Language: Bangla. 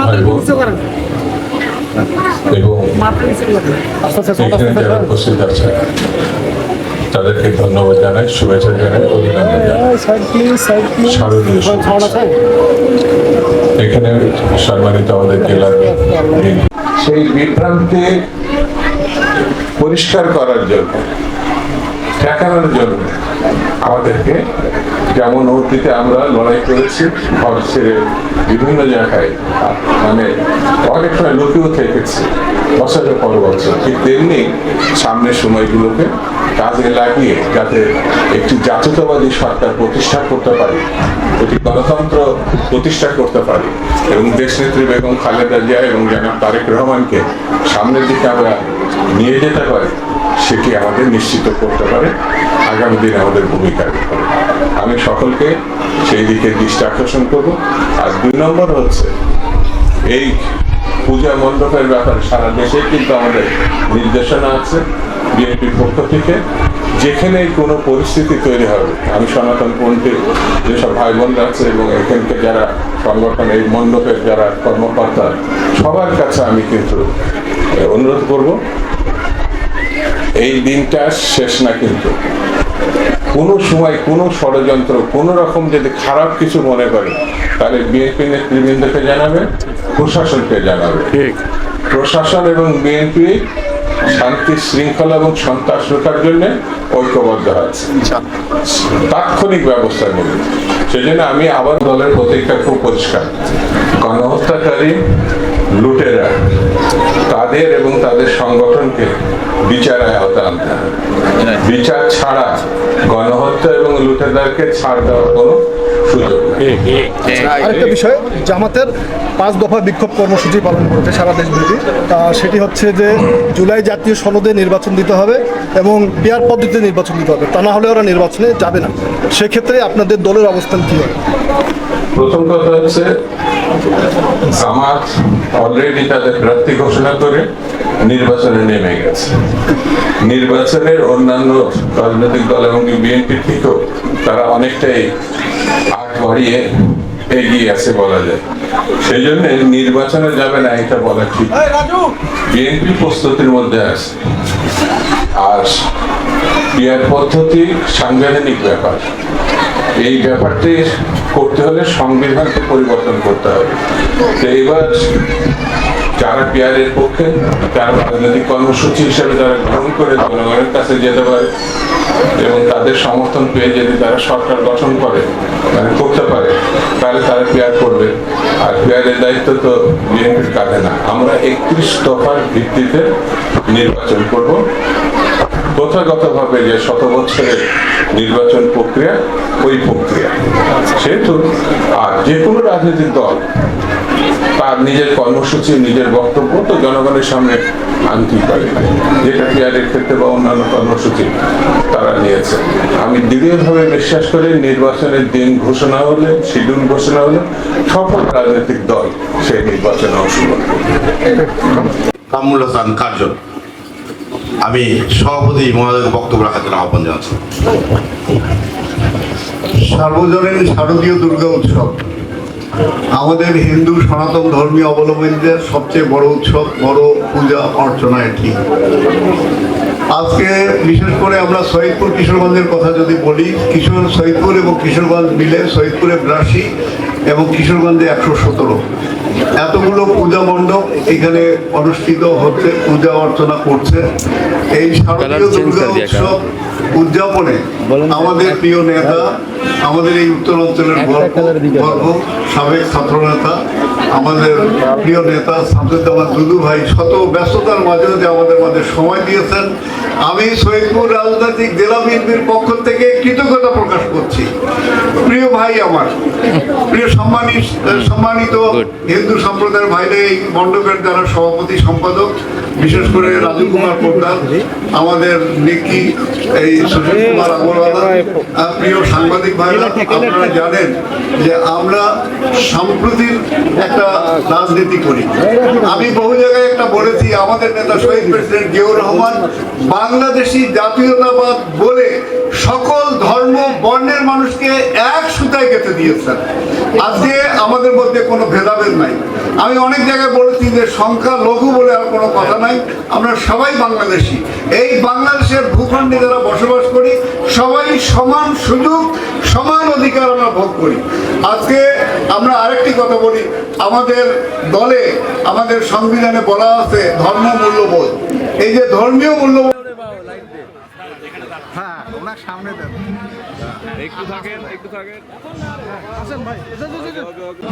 ভাই বোন এবং এখানে যারা উপস্থিত আছে তাদেরকে ধন্যবাদ জানাই শুভেচ্ছা জানাই অভিনন্দন জানাই। শারদীয় এখানে সম্মানিত আমাদের জেলার সেই বিভ্রান্তি পরিষ্কার করার জন্য ঠেকানোর জন্য আমাদেরকে যেমন অতীতে আমরা লড়াই করেছি ছেড়ে বিভিন্ন জায়গায় মানে অনেক সময় লোকেও থেকেছি, বছরের পর বছর। ঠিক তেমনি সামনের সময়গুলোকে কাজে লাগিয়ে যাতে একটি জাতীয়তাবাদী সরকার প্রতিষ্ঠা করতে পারি, একটি গণতন্ত্র প্রতিষ্ঠা করতে পারি, এবং দেশনেত্রী বেগম খালেদা জিয়া এবং জনাব তারেক রহমানকে সামনের দিকে আমরা নিয়ে যেতে পারি। সেটি আমাদের নিশ্চিত করতে পারে? আগামী দিনে আমাদের ভূমিকা। আমি সকলকে সেই দিকে দৃষ্টি আকর্ষণ করব। আর দুই নম্বর হচ্ছে, এই পূজা মণ্ডপের ব্যাপারে সারা দেশে কিন্তু আমাদের নির্দেশনা আছে বিএনপির পক্ষ থেকে। যেখানে কোনো পরিস্থিতি তৈরি হবে, আমি সনাতন পন্থী যেসব ভাই বোনরা আছে এবং এখানকে যারা সংগঠন, এই মণ্ডপের যারা কর্মকর্তা, সবার কাছে আমি কিন্তু অনুরোধ করব। এই দিনটা শেষ না কিন্তু। কোনো সময় কোনো ষড়যন্ত্র কোনো রকম যদি খারাপ কিছু মনে করে তাহলে বিএনপি নেতৃবৃন্দকে জানাবে প্রশাসনকে জানাবে। প্রশাসন এবং বিএনপি শান্তি শৃঙ্খলা এবং সন্ত্রাস রক্ষার জন্য ঐক্যবদ্ধ আছে। তাৎক্ষণিক ব্যবস্থা নেবে। সেজন্য আমি আবার দলের প্রতীকটা খুব পরিষ্কার। গণহত্যাকারী লুটেরা তাদের এবং তাদের সংগঠনকে বিচারে আওতায় আনতে হবে। বিচার ছাড়া গণহত্যা এবং লুটেরাকে ছাড় দেওয়ার কোনো সুযোগ আরেকটা বিষয় জামাতের পাঁচ দফা বিক্ষোভ কর্মসূচি পালন করেছে সারা দেশব্যাপী তা সেটি হচ্ছে যে জুলাই জাতীয় সনদে নির্বাচন দিতে হবে এবং পেয়ার পদ্ধতিতে নির্বাচন দিতে হবে। তা না হলে ওরা নির্বাচনে যাবে না। সেক্ষেত্রে আপনাদের দলের অবস্থান কী হবে? প্রথম কথা হচ্ছে জামাত অলরেডি তাদের প্রার্থী ঘোষণা করে নির্বাচনে নেমে গেছে। নির্বাচনের অন্যান্য রাজনৈতিক দল এবং বিএনপি থেকেও তারা অনেকটাই আগ বাড়িয়ে এগিয়ে আছে বলা যায়। সেই জন্য নির্বাচনে যাবে না এটা বলা ঠিক। বিএনপি প্রস্তুতির মধ্যে আছে। আর বিয়ার পদ্ধতি সাংবিধানিক ব্যাপার। এই ব্যাপারটি করতে হলে সংবিধানকে পরিবর্তন করতে হবে। তো এবার যারা পিয়ারের পক্ষে, যারা রাজনৈতিক কর্মসূচি হিসেবে যারা গ্রহণ করে, জনগণের কাছে যেতে পারে এবং তাদের সমর্থন পেয়ে যদি তারা সরকার গঠন করে মানে করতে পারে, তাহলে তারা পেয়ার করবে। আর পেয়ারের দায়িত্ব তো বিএনপির কাঁধে না। আমরা একত্রিশ দফার ভিত্তিতে নির্বাচন করব। প্রথাগতভাবে যে শত বছরের নির্বাচন প্রক্রিয়া, ওই প্রক্রিয়া। সেহেতু আর যে কোনো রাজনৈতিক দল তার নিজের কর্মসূচি, নিজের বক্তব্য তো জনগণের সামনে আনতেই পারে। যেটা পিয়ারের ক্ষেত্রে বা অন্যান্য কর্মসূচি তারা নিয়েছে। আমি দৃঢ়ভাবে বিশ্বাস করি নির্বাচনের দিন ঘোষণা হলে, শিডিউল ঘোষণা হলে সকল রাজনৈতিক দল সেই নির্বাচনে অংশগ্রহণ করবে। কামরুল হাসান, কার্জন। আমি সভাপতি মহোদয়ের বক্তব্য রাখার জন্য আহ্বান জানাচ্ছি। সার্বজনীন শারদীয় দুর্গা উৎসব। আমাদের হিন্দু সনাতন ধর্মীয় অবলম্বীদের সবচেয়ে বড় উৎসব, বড় পূজা, অর্চনা এটি। আজকে বিশেষ করে আমরা শহীদপুর কিশোরগঞ্জের কথা যদি বলি, কিশোর শহীদপুর এবং কিশোরগঞ্জ মিলে শহীদপুরে বিরাশি এবং কিশোরগঞ্জে একশো সতেরো। এতগুলো পূজা মণ্ডপ এখানে অনুষ্ঠিত হচ্ছে পূজা অর্চনা করছে। এই শারদীয় দুর্গা উৎসব উদযাপনে আমাদের প্রিয় নেতা আমাদের এই উত্তর অঞ্চলের গর্ব গর্ব সাবেক ছাত্রনেতা আমাদের প্রিয় নেতা শামসুজ্জামান দুদু ভাই শত ব্যস্ততার মাঝে যে আমাদের মাঝে সময় দিয়েছেন আমি শহীদপুর রাজনৈতিক জেলা বিএনপির পক্ষ থেকে কৃতজ্ঞতা প্রকাশ করছি। প্রিয় ভাই আমার প্রিয় সম্মানিত সম্মানিত হিন্দু সম্প্রদায়ের ভাইরা এই মণ্ডপের যারা সভাপতি সম্পাদক বিশেষ করে রাজু কুমার পোদ্দার, আমাদের নিকি, এই সুশীল কুমার আগরওয়ালা প্রিয় সাংবাদিক ভাইরা, আপনারা জানেন যে আমরা সাম্প্রতিক একটা রাজনীতি করি। আমি বহু জায়গায় একটা বলেছি, আমাদের নেতা শহীদ প্রেসিডেন্ট জিয়াউর রহমান বাংলাদেশি জাতীয়তাবাদ বলে সকল সুতায় গেঁথে দিয়েছেন। আজকে আমাদের মধ্যে কোনো ভেদাভেদ নাই। আমি অনেক জায়গায় বলেছি যে সংখ্যা লঘু বলে আর কোনো কথা নাই। আমরা সবাই বাংলাদেশি। এই বাংলাদেশের ভূখণ্ডে যারা বসবাস করি, সবাই সমান সুযোগ, সমান অধিকার আমরা ভোগ করি। আজকে আমরা আরেকটি কথা বলি। আমাদের দলে, আমাদের সংবিধানে বলা আছে ধর্ম মূল্যবোধ। এই যে ধর্মীয় মূল্যবোধ একটু থাকেন একটু থাকেন আসেন ভাই ওকে ওকে